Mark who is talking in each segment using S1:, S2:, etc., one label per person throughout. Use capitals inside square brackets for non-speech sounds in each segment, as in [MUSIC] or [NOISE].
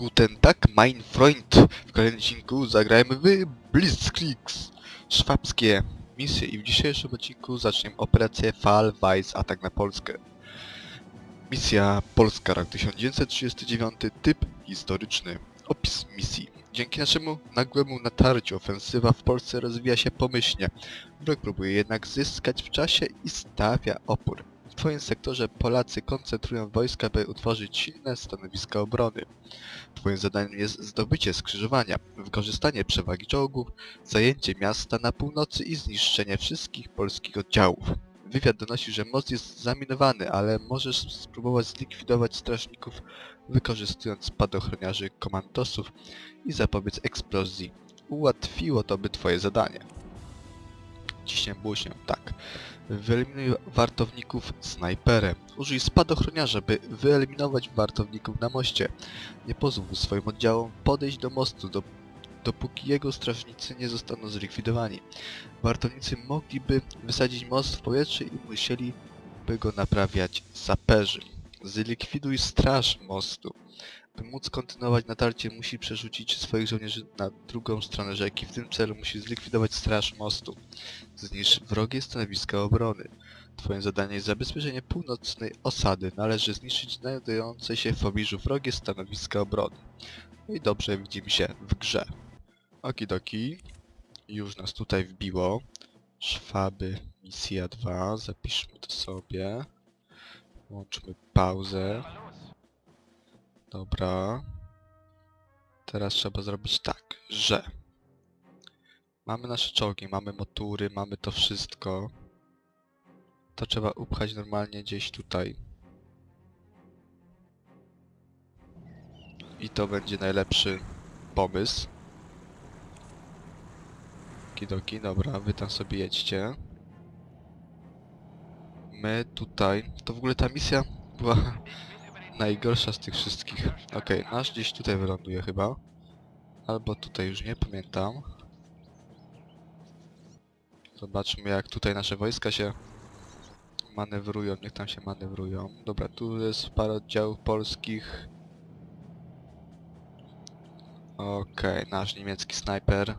S1: Guten Tag, mein Freund! W kolejnym odcinku zagrajmy w Blitzkriegs szwabskie misje i w dzisiejszym odcinku zaczniemy operację Fall Weiss Atak na Polskę. Misja Polska, rok 1939, typ historyczny. Opis misji. Dzięki naszemu nagłemu natarciu ofensywa w Polsce rozwija się pomyślnie. Wróg próbuje jednak zyskać w czasie i stawia opór. W twoim sektorze Polacy koncentrują wojska, by utworzyć silne stanowiska obrony. Twoim zadaniem jest zdobycie skrzyżowania, wykorzystanie przewagi czołgów, zajęcie miasta na północy i zniszczenie wszystkich polskich oddziałów. Wywiad donosi, że most jest zaminowany, ale możesz spróbować zlikwidować strażników wykorzystując spadochroniarzy komandosów i zapobiec eksplozji. Ułatwiło to by twoje zadanie. Ciśnie buźnią, tak. Wyeliminuj wartowników snajperem. Użyj spadochroniarza, by wyeliminować wartowników na moście. Nie pozwól swoim oddziałom podejść do mostu, do, dopóki jego strażnicy nie zostaną zlikwidowani. Wartownicy mogliby wysadzić most w powietrze i musieliby go naprawiać saperzy. Zlikwiduj straż mostu. By móc kontynuować natarcie, musi przerzucić swoich żołnierzy na drugą stronę rzeki. W tym celu musi zlikwidować straż mostu. Zniszcz wrogie stanowiska obrony. Twoim zadaniem jest zabezpieczenie północnej osady. Należy zniszczyć znajdujące się w pobliżu wrogie stanowiska obrony. No i dobrze widzimy się w grze. Okidoki. Już nas tutaj wbiło. Szwaby, misja 2. Zapiszmy to sobie. Włączmy pauzę. Dobra. Teraz trzeba zrobić tak, że mamy nasze czołgi, mamy motury, mamy to wszystko. To trzeba upchać normalnie gdzieś tutaj. I to będzie najlepszy pomysł. Kidoki, dobra, wy tam sobie jedźcie. My tutaj... To w ogóle ta misja była najgorsza z tych wszystkich. Okej, nasz gdzieś tutaj wyląduje chyba. Albo tutaj, już nie pamiętam. Zobaczmy jak tutaj nasze wojska się manewrują, niech tam się manewrują. Dobra, tu jest parę oddziałów polskich. Okej, nasz niemiecki snajper.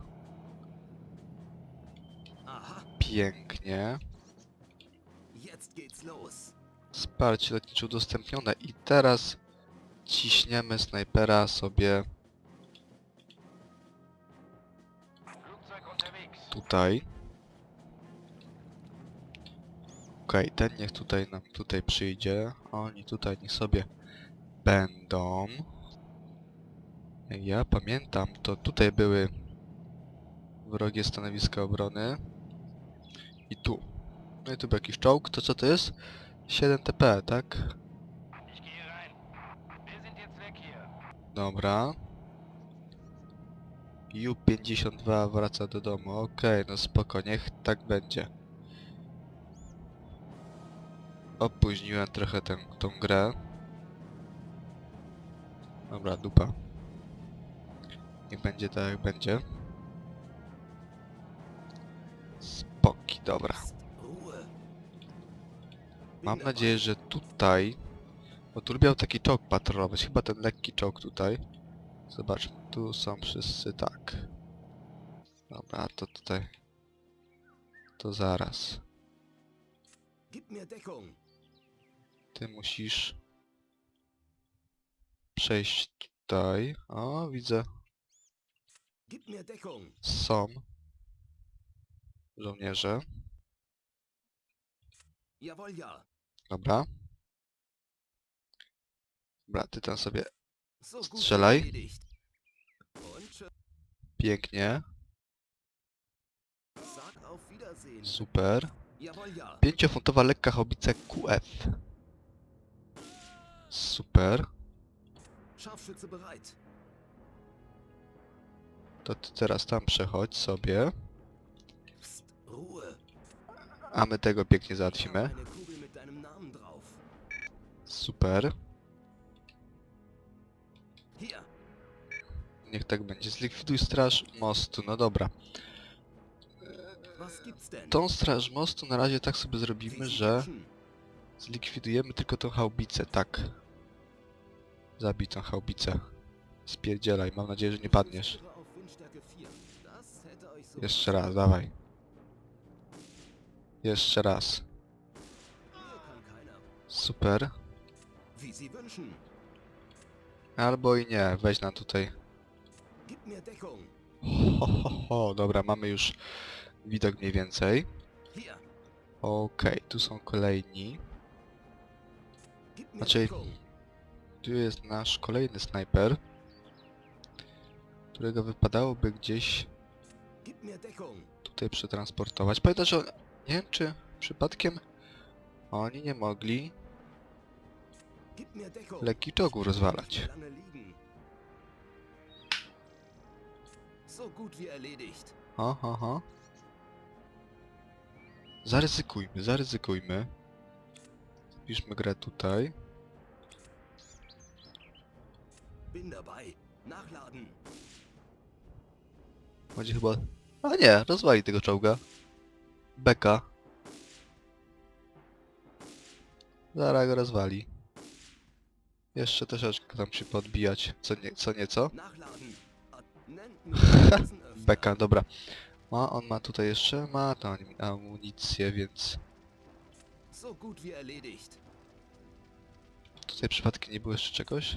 S1: Pięknie.
S2: jetzt geht's los.
S1: Wsparcie lotnicze udostępnione i teraz ciśniemy snajpera sobie tutaj. Okej, ten niech tutaj nam tutaj przyjdzie. Oni tutaj niech sobie będą. Ja pamiętam, to tutaj były wrogie stanowiska obrony. I tu. No i tu był jakiś czołg. To co to jest? 7 TP, tak? Dobra. U52 wraca do domu. Okej, no spoko, niech tak będzie. Opóźniłem trochę tę, tą grę. Dobra, dupa. Niech będzie tak jak będzie. Spoki, dobra. Mam nadzieję, że tutaj... Bo tu lubiał taki czołg patrolować, chyba ten lekki czołg tutaj. Zobaczmy, tu są wszyscy tak. Dobra, to tutaj... To zaraz. Ty musisz... Przejść tutaj. O, widzę. Są. Żołnierze.
S2: Jawohl, ja.
S1: Dobra. Dobra, ty tam sobie Strzelaj. pięknie. Super. Pięciofuntowa lekka haubica QF. Super. To ty teraz tam przechodź sobie, a my tego pięknie załatwimy. Super. Niech tak będzie. Zlikwiduj straż mostu. No dobra. Tą straż mostu na razie tak sobie zrobimy, że zlikwidujemy tylko tą chaubicę. Tak. Zabij tą chaubicę. Spierdzielaj, mam nadzieję, że nie padniesz.
S2: Konzentriere auf Windstärke 4. Das hätte euch so
S1: Jeszcze raz, dawaj. Jeszcze raz. Super.
S2: Wie Sie wünschen.
S1: Albo i nie, weź nam tutaj.
S2: Gib mir Deckung.
S1: Ho, ho, ho, dobra, mamy już widok mniej więcej.
S2: Hier.
S1: Okej, tu są kolejni.
S2: Gib mir
S1: Znaczy-
S2: Deckung.
S1: Tu jest nasz kolejny snajper, którego wypadałoby gdzieś
S2: Gib mir Deckung.
S1: tutaj przetransportować. Pamiętasz, że on... nie wiem czy przypadkiem oni nie mogli Lekkich czołgów rozwalać. Ho, ho, ho. Zaryzykujmy, zaryzykujmy. Piszmy grę tutaj. Będzie chyba... A nie, rozwali tego czołga. Beka. Zaraz go rozwali. Jeszcze troszeczkę tam się podbijać, co, nie, co nieco. [LAUGHS] Beka, dobra. Ma, on ma tutaj jeszcze, ma tą amunicję, więc tutaj przypadkiem nie było jeszcze czegoś?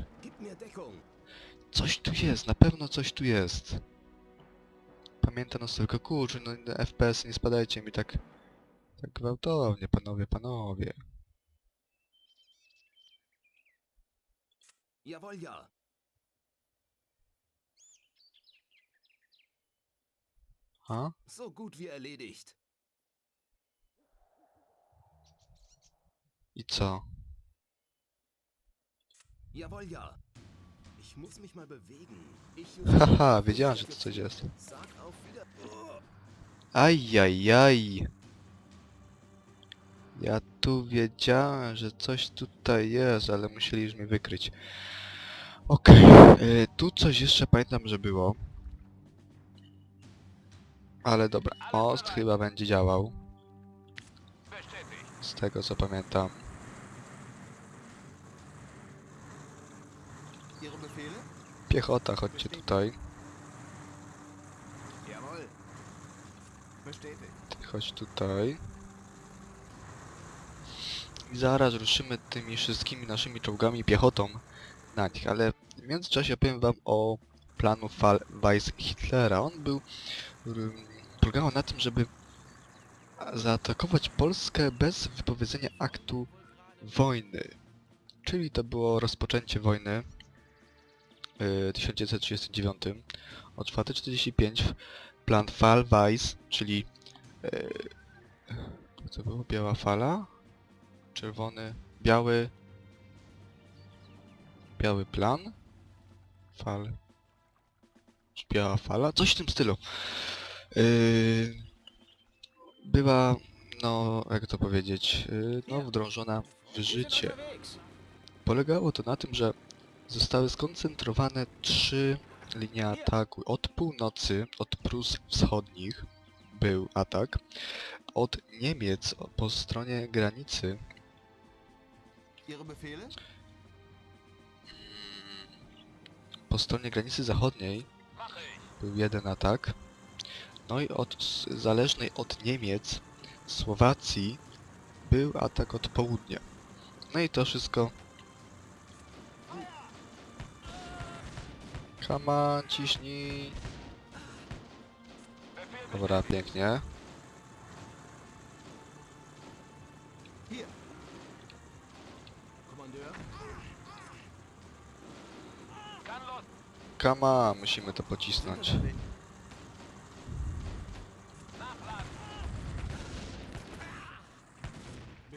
S1: Coś tu jest, na pewno coś tu jest. Pamiętam nas tylko, kurczę, no FPS nie spadajcie mi tak... Tak gwałtownie, panowie, panowie.
S2: Jawohl, ja.
S1: A?
S2: So gut wie erledigt.
S1: I co?
S2: Jawohl, ja. Ich muss mich mal bewegen. Ich [LAUGHS]
S1: Haha, wiedziałem, że to coś jest.
S2: Sag auf wieder. Oh.
S1: Ajajaj. Ja tu wiedziałem, że coś tutaj jest, ale musieli już mnie wykryć. Okej, y, tu coś jeszcze pamiętam, że było. Ale dobra, most chyba będzie działał, z tego co pamiętam. Piechota, chodźcie tutaj. Ty chodź tutaj. I zaraz ruszymy tymi wszystkimi naszymi czołgami piechotą ale w międzyczasie opowiem wam o planu Fall Weiss Hitlera. On był... polegał na tym, żeby zaatakować Polskę bez wypowiedzenia aktu wojny. Czyli to było rozpoczęcie wojny w 1939. O 4.45 plan Fall Weiss, czyli Eee, co było? Biała fala? Czerwony, biały... Biały plan? Fal... Biała fala? Coś w tym stylu. Yy, była, no, jak to powiedzieć, yy, no, wdrążona w życie. Polegało to na tym, że zostały skoncentrowane trzy linie ataku. Od północy, od Prus Wschodnich był atak. Od Niemiec po stronie granicy po stronie granicy zachodniej był jeden atak. No i od zależnej od Niemiec Słowacji był atak od południa. No i to wszystko on, ciśnij. Dobra, pięknie.
S2: Hier. Kommandeur?
S3: kann los.
S1: On, musimy to pocisnąć.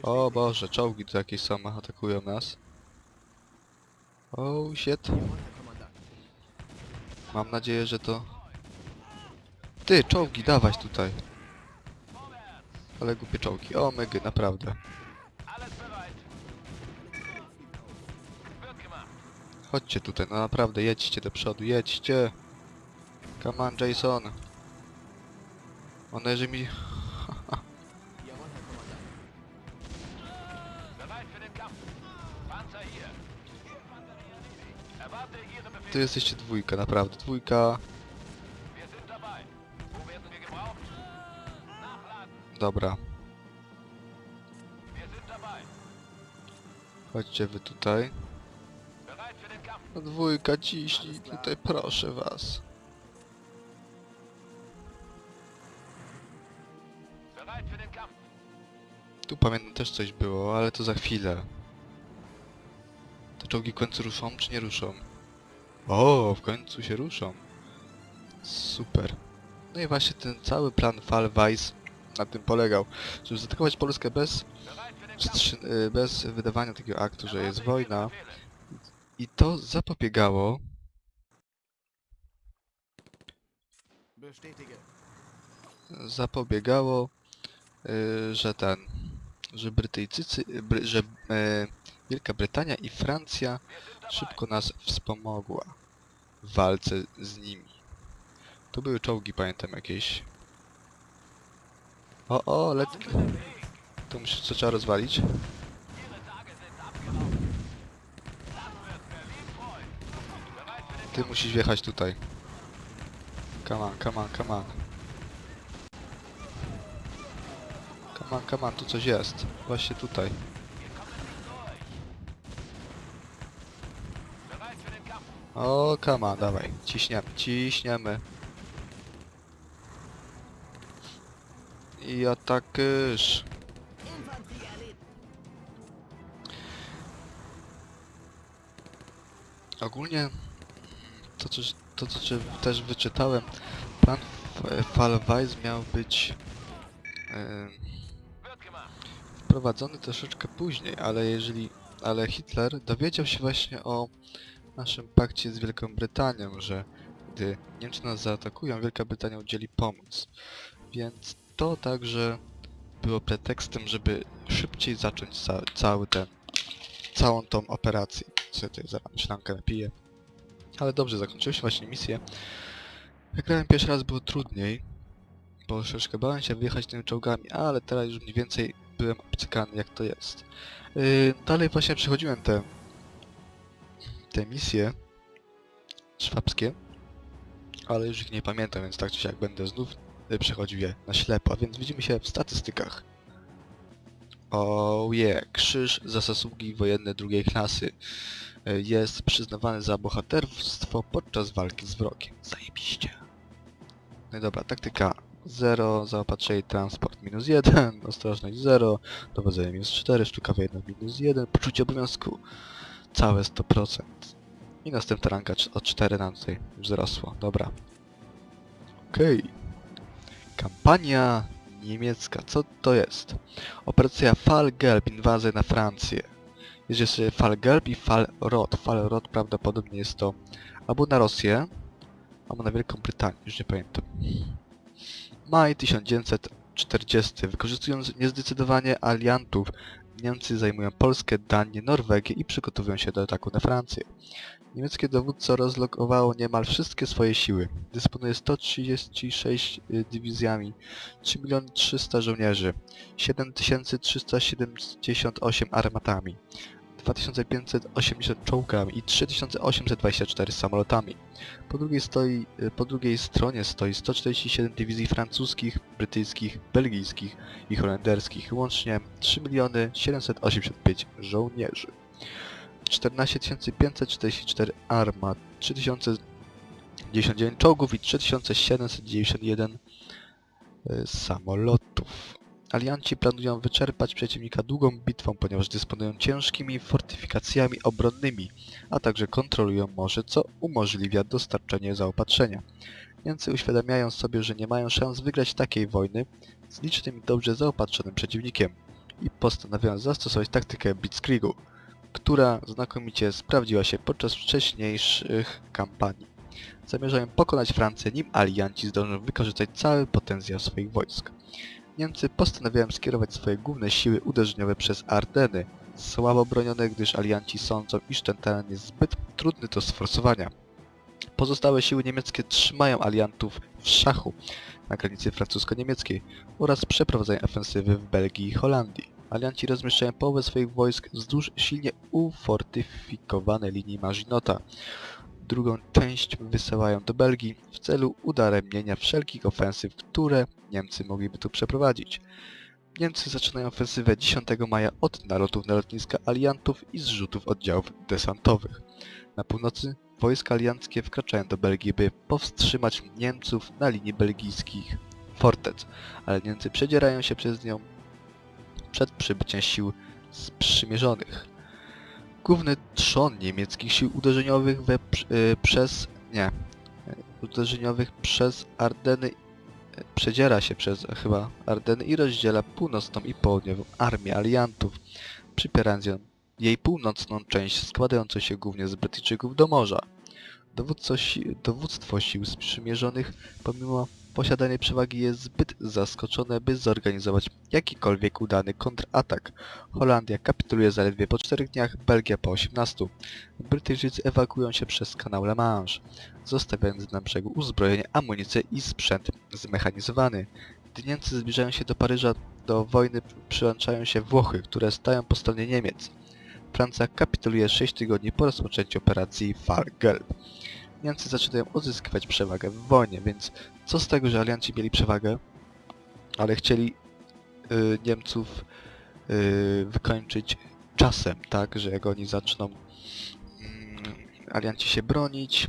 S1: O Boże, czołgi tu jakieś są, atakują nas. Oh shit. Mam nadzieję, że to... Ty, czołgi, dawać tutaj. Ale głupie czołgi. O, mygy, naprawdę. Chodźcie tutaj, no naprawdę, jedźcie do przodu, jedźcie. Come on, Jason. One, że mi... [LAUGHS] To jesteście dwójka, naprawdę. Dwójka. Dobra. Chodźcie wy tutaj. Dwójka, ciśnij tutaj, proszę was. Tu pamiętam też coś było, ale to za chwilę. Te czołgi w końcu ruszą, czy nie ruszą? O, w końcu się ruszą. Super. No i właśnie ten cały plan Fallweiss na tym polegał, żeby zaatakować Polskę bez, y, bez wydawania takiego aktu, że jest wojna. I to zapobiegało zapobiegało, y, że ten, że Brytyjczycy, bry, że e, Wielka Brytania i Francja szybko nas wspomogła w walce z nimi. Tu były czołgi, pamiętam jakieś. O, o, let... To muszę co trzeba rozwalić? Ty musisz wjechać tutaj. Come on, come on, come on. Come on, come on, tu coś jest. Właśnie tutaj. O, come on, dawaj. Ciśniemy, ciśniemy. I atakysz. Ogólnie to, co, to, co też wyczytałem, plan F- Fallweiss miał być
S3: gemacht.
S1: wprowadzony troszeczkę później, ale jeżeli, ale Hitler dowiedział się właśnie o naszym pakcie z Wielką Brytanią, że gdy Niemcy nas zaatakują, Wielka Brytania udzieli pomoc. Więc to także było pretekstem, żeby szybciej zacząć ca cały ten, całą tą operację. Sobie tutaj zaraz szklankę napiję. Ale dobrze, zakończyliśmy właśnie misję. Jak pierwszy raz było trudniej, bo troszeczkę bałem się wjechać tymi czołgami, ale teraz już mniej więcej byłem obcykany jak to jest. Yy, dalej właśnie przechodziłem te, te misje szwabskie, ale już ich nie pamiętam, więc tak czy siak będę znów y, przechodził je na ślepo, więc widzimy się w statystykach. Oh yeah, krzyż za zasługi wojenne drugiej klasy jest przyznawany za bohaterstwo podczas walki z wrogiem. Zajebiście. No i dobra, taktyka 0, zaopatrzenie transport minus 1, [LAUGHS] ostrożność 0, dowodzenie minus 4, sztuka wojenna minus 1, poczucie obowiązku całe 100%. I następna ranka o 4 nam tutaj wzrosło. Dobra. Okej. Kampania niemiecka. Co to jest? Operacja Fallgelb, inwazja na Francję. Jest jeszcze Fallgelb i Fallrot. Fallrot prawdopodobnie jest to albo na Rosję, albo na Wielką Brytanię, już nie pamiętam. Maj 1940. Wykorzystując niezdecydowanie aliantów, Niemcy zajmują Polskę, Danię, Norwegię i przygotowują się do ataku na Francję. Niemieckie dowódco rozlokowało niemal wszystkie swoje siły. Dysponuje 136 y, dywizjami, 3 300 żołnierzy, 7378 armatami, 2580 czołgami i 3824 samolotami. Po drugiej, stoi, y, po drugiej stronie stoi 147 dywizji francuskich, brytyjskich, belgijskich i holenderskich, łącznie 3 785 żołnierzy. 14 544 armat, 3099 czołgów i 3791 y, samolotów. Alianci planują wyczerpać przeciwnika długą bitwą, ponieważ dysponują ciężkimi fortyfikacjami obronnymi, a także kontrolują morze, co umożliwia dostarczenie zaopatrzenia. Niemcy uświadamiają sobie, że nie mają szans wygrać takiej wojny z licznym i dobrze zaopatrzonym przeciwnikiem i postanawiają zastosować taktykę Blitzkriegu, która znakomicie sprawdziła się podczas wcześniejszych kampanii. Zamierzają pokonać Francję, nim alianci zdążą wykorzystać cały potencjał swoich wojsk. Niemcy postanawiają skierować swoje główne siły uderzeniowe przez Ardeny, słabo bronione, gdyż alianci sądzą, iż ten teren jest zbyt trudny do sforsowania. Pozostałe siły niemieckie trzymają aliantów w szachu na granicy francusko-niemieckiej oraz przeprowadzają ofensywy w Belgii i Holandii. Alianci rozmieszczają połowę swoich wojsk wzdłuż silnie ufortyfikowanej linii Maginota. Drugą część wysyłają do Belgii w celu udaremnienia wszelkich ofensyw, które Niemcy mogliby tu przeprowadzić. Niemcy zaczynają ofensywę 10 maja od nalotów na lotniska aliantów i zrzutów oddziałów desantowych. Na północy wojska alianckie wkraczają do Belgii, by powstrzymać Niemców na linii belgijskich fortec, ale Niemcy przedzierają się przez nią przed przybyciem sił sprzymierzonych. Główny trzon niemieckich sił uderzeniowych we, y, przez... nie... y, uderzeniowych przez Ardeny y, przedziera się przez e, chyba Ardeny i rozdziela północną i południową armię aliantów, przypierając ją, jej północną część składającą się głównie z Brytyjczyków do morza. Si dowództwo sił sprzymierzonych, pomimo posiadanej przewagi, jest zbyt zaskoczone, by zorganizować jakikolwiek udany kontratak. Holandia kapituluje zaledwie po 4 dniach, Belgia po 18. Brytyjczycy ewakuują się przez kanał La Manche, zostawiając na brzegu uzbrojenie, amunicję i sprzęt zmechanizowany. Gdy Niemcy zbliżają się do Paryża, do wojny przyłączają się Włochy, które stają po stronie Niemiec. Francja kapituluje 6 tygodni po rozpoczęciu operacji Gelb. Niemcy zaczynają odzyskiwać przewagę w wojnie, więc co z tego, że alianci mieli przewagę, ale chcieli y, Niemców y, wykończyć czasem, tak, że jak oni zaczną y, alianci się bronić,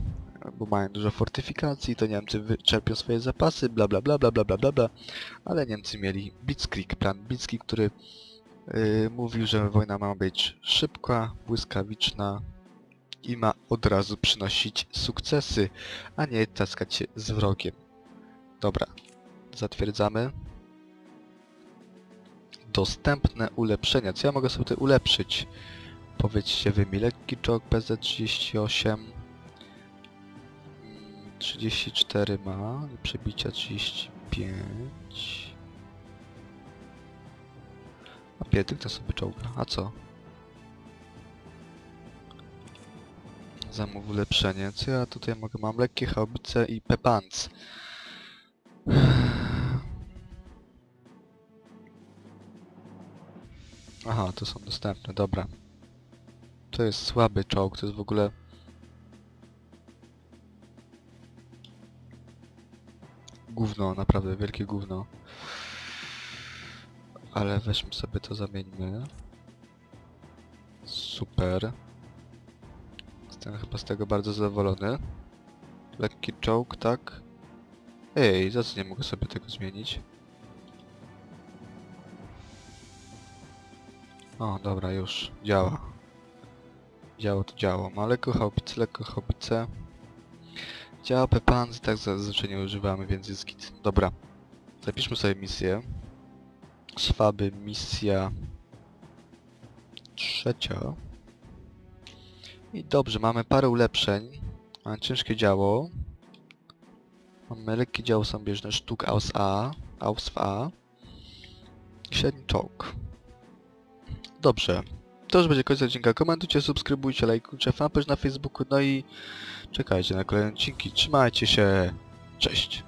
S1: bo mają dużo fortyfikacji, to Niemcy wyczerpią swoje zapasy, bla bla bla bla bla bla bla, bla. ale Niemcy mieli Blitzkrieg, plan Blitzkrieg, który y, mówił, że wojna ma być szybka, błyskawiczna, i ma od razu przynosić sukcesy, a nie taskać się z wrogiem. Dobra, zatwierdzamy. Dostępne ulepszenia. Co ja mogę sobie tutaj ulepszyć? Powiedzcie wy mi. Lekki PZ38. Mm, 34 ma. Przebicia 35. A pietyk to sobie czołga. A co? Zamów ulepszenie. Co ja tutaj mogę? Mam lekkie haubice i pepanc. Aha, to są dostępne, dobra. To jest słaby czołg, to jest w ogóle... Gówno, naprawdę wielkie gówno. Ale weźmy sobie to, zamieńmy. Super. Jestem chyba z tego bardzo zadowolony. Lekki czołg, tak? Ej, za co nie mogę sobie tego zmienić? O, dobra, już. Działa. Działo to działo. Ma lekko haubice, lekko haubice. Działa Pepans, tak zazwyczaj nie używamy, więc jest git. Dobra. Zapiszmy sobie misję. Szwaby, misja... Trzecia. I dobrze, mamy parę ulepszeń. Mamy ciężkie działo. Mamy lekkie działo samobieżne, sztuk aus A, aus A. Średni czołg. Dobrze. To już będzie koniec odcinka. Komentujcie, subskrybujcie, lajkujcie fanpage na Facebooku, no i czekajcie na kolejne odcinki. Trzymajcie się. Cześć.